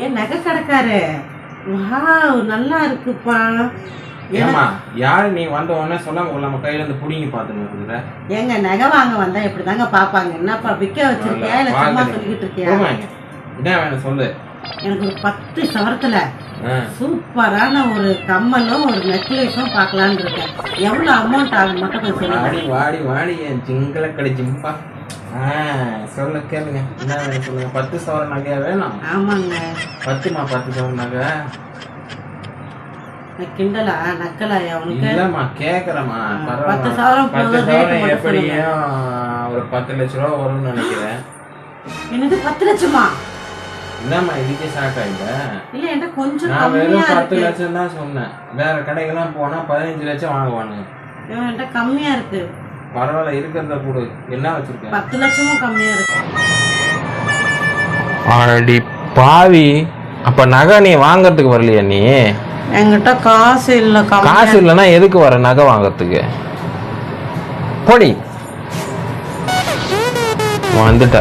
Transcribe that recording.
ஏன் நகை கடைக்காரு வாவ் நல்லா இருக்குப்பா. ஏமா யாரு நீ வந்த உடனே சொல்லாம கொள்ளாம கையில இருந்து புடிங்கி இருக்கிற ஏங்க நகை வாங்க வந்தா இப்படிதாங்க பாப்பாங்க என்னப்பா விற்க வச்சிருக்கியா? இல்ல சும்மா. சொல்லிக்கிட்டு இருக்கியா? என்ன வேணும் சொல்லு. எனக்கு ஒரு பத்து சவரத்துல சூப்பரான ஒரு கம்மலும் ஒரு நெக்லஸும் பார்க்கலான்னு இருக்கேன். எவ்வளவு அமௌண்ட் ஆகும் மட்டும் கொஞ்சம் வாடி வாடி வாடி என் சிங்கள கடை ஜிம்பா ஆ சொல்ல கேளுங்க. என்ன வேணும் சொல்லுங்க? பத்து சவரம் நகையா வேணும்? ஆமாங்க. பத்துமா பத்து சவரம் நகை? கிண்டலா நக்கலாயா உனக்கு? இல்லம்மா பத்து சவரம் சவரம் எப்படியும் ஒரு பத்து லட்ச ரூபா வரும்னு நினைக்கிறேன். எனக்கு பத்து லட்சமா? என்னம்மா இதுக்கே ஷாக் ஆயிட்ட? இல்ல என்கிட்ட கொஞ்சம் நான் கம்மியா வெறும் பத்து லட்சம் தான் சொன்னேன். வேற கடைக்கெல்லாம் போனா பதினஞ்சு லட்சம் வாங்குவானுங்க. என்கிட்ட கம்மியா இருக்கு. பரவாயில்ல இருக்கிறத கொடு. என்ன வச்சிருக்க பத்து லட்சமும் கம்மியா இருக்கு. அடி பாவி. அப்ப நகை நீ வாங்கறதுக்கு வரலையா நீ? என்கிட்ட காசு இல்ல காசு இல்லைன்னா எதுக்கு வர நகை வாங்கறதுக்கு? போடி. வந்துட்ட.